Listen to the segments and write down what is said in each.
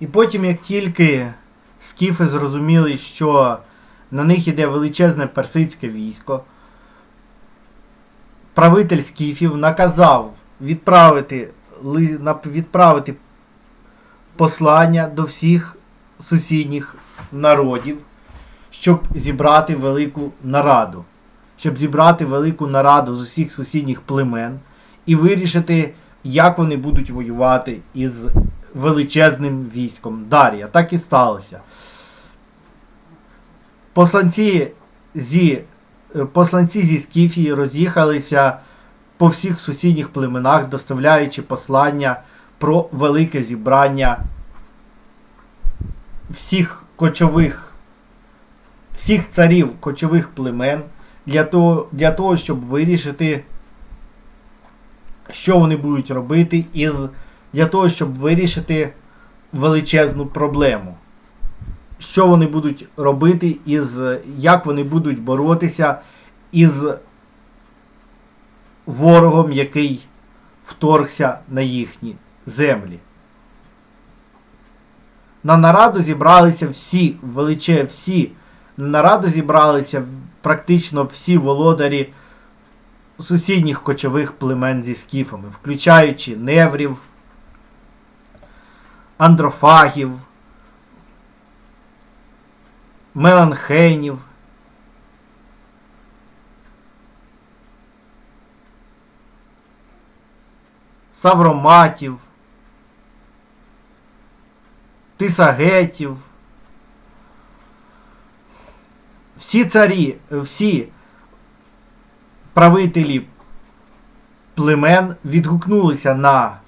І потім, як тільки скіфи зрозуміли, що на них іде величезне персидське військо, правитель скіфів наказав відправити, відправити послання до всіх сусідніх народів, щоб зібрати велику нараду. Щоб зібрати велику нараду з усіх сусідніх племен і вирішити, як вони будуть воювати із величезним військом Дарія. Так і сталося. Посланці зі, е, посланці зі Скіфії роз'їхалися по всіх сусідніх племенах, доставляючи послання про велике зібрання всіх кочових, всіх царів кочових племен для того, для того, щоб вирішити, що вони будуть робити, із, для того, щоб вирішити величезну проблему. Що вони будуть робити, із, як вони будуть боротися із ворогом, який вторгся на їхні землі. На нараду зібралися всі величе, всі на нараду зібралися практично всі володарі сусідніх кочових племен зі скіфами, включаючи неврів, андрофагів, меланхенів, савроматів, тисагетів. Всі царі, всі правителі племен відгукнулися на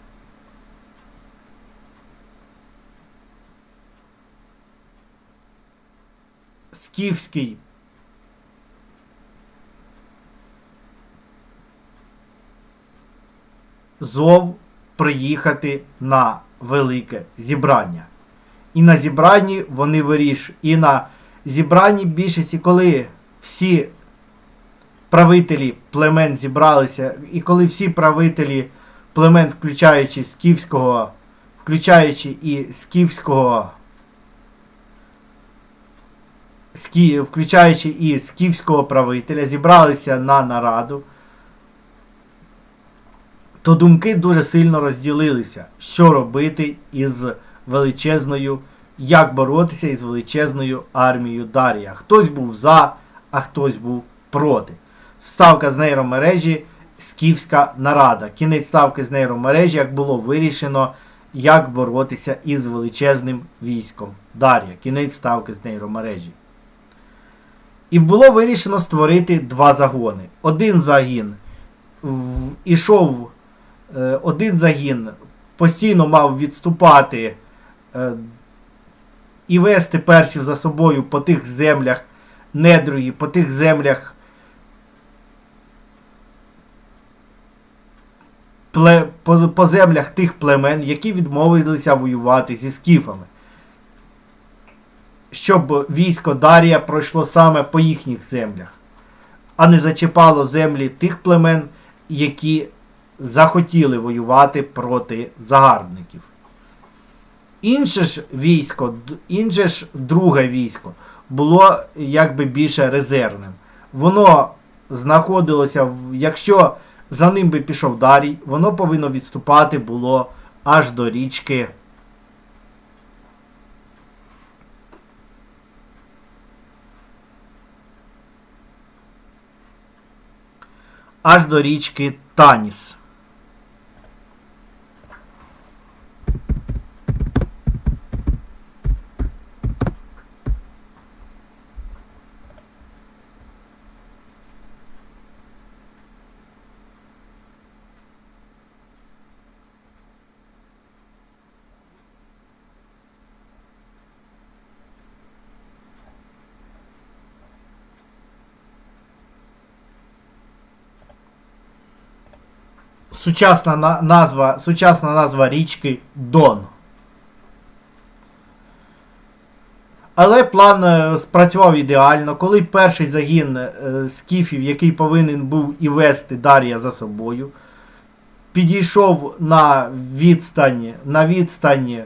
скіфський зов приїхати на велике зібрання. І на зібранні вони вирішують. І на зібранні більшості, коли всі правителі племен зібралися, і коли всі правителі племен, включаючи скіфського, включаючи і скіфського, скі, включаючи і скіфського правителя, зібралися на нараду, то думки дуже сильно розділилися, що робити із величезною, як боротися із величезною армією Дарія. Хтось був за, а хтось був проти. Вставка з нейромережі Скіфська нарада. Кінець ставки з нейромережі, як було вирішено, як боротися із величезним військом Дар'я. Кінець ставки з нейромережі. І було вирішено створити два загони. Один загін ішов, е, один загін постійно мав відступати е, і вести персів за собою по тих землях недругі, по тих землях по, по землях тих племен, які відмовилися воювати зі скіфами. Щоб військо Дарія пройшло саме по їхніх землях, а не зачіпало землі тих племен, які захотіли воювати проти загарбників. Інше ж військо, інше ж друге військо було якби більше резервним. Воно знаходилося, якщо за ним би пішов Дарій, воно повинно відступати було аж до річки. Аж до річки Таніс. Сучасна на- назва, сучасна назва річки Дон. Але план е, спрацював ідеально, коли перший загін е, скіфів, який повинен був і вести Дар'я за собою, підійшов на відстань, на відстань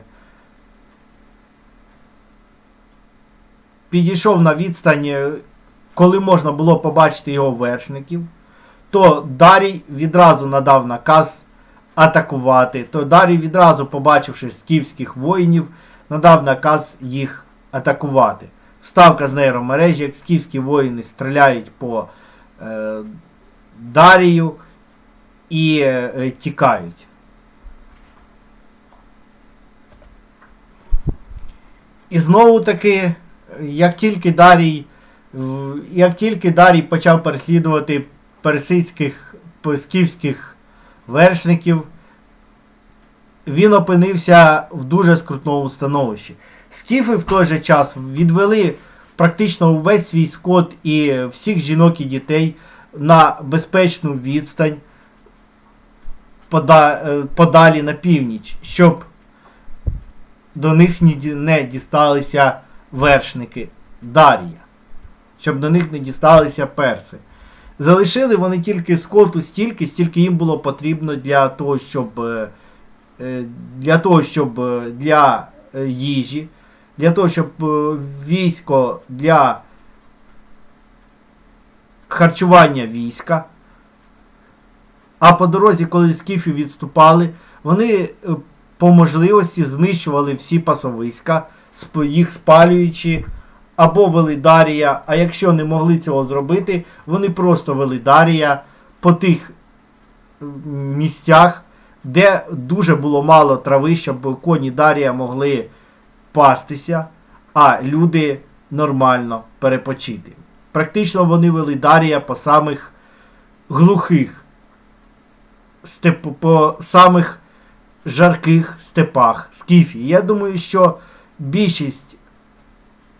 підійшов на відстань, е, коли можна було побачити його вершників, то Дарій відразу надав наказ атакувати. То Дарій відразу, побачивши скіфських воїнів, надав наказ їх атакувати. Вставка з нейромережі, як скіфські воїни стріляють по е, Дарію і е, тікають. І знову таки, як тільки Дарій, як тільки Дарій почав переслідувати персидських скіфських вершників, він опинився в дуже скрутному становищі. Скіфи в той же час відвели практично увесь свій скот і всіх жінок і дітей на безпечну відстань е, подалі на північ, щоб до них не дісталися вершники Дарія, щоб до них не дісталися перси. Залишили вони тільки скоту стільки, стільки їм було потрібно для того, щоб е, е, для того, щоб е, для їжі, для того, щоб військо для харчування війська. А по дорозі, коли скіфи відступали, вони по можливості знищували всі пасовиська, їх спалюючи, або вели Дарія. А якщо не могли цього зробити, вони просто вели Дарія по тих місцях, де дуже було мало трави, щоб коні Дарія могли пастися, а люди нормально перепочити. Практично вони вели Дарія по самих глухих степ, по самих жарких степах Скіфії. Я думаю, що більшість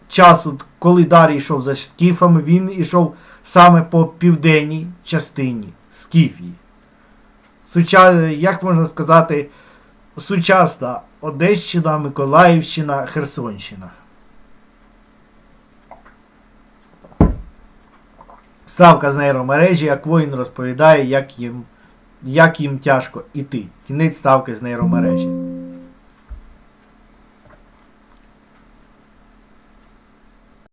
часу, коли Дарій йшов за скіфами, він йшов саме по південній частині Скіфії. Суча... Як можна сказати, сучасна Одещина, Миколаївщина, Херсонщина. Ставка з нейромережі, як воїн розповідає, як їм, як їм тяжко іти. Кінець ставки з нейромережі.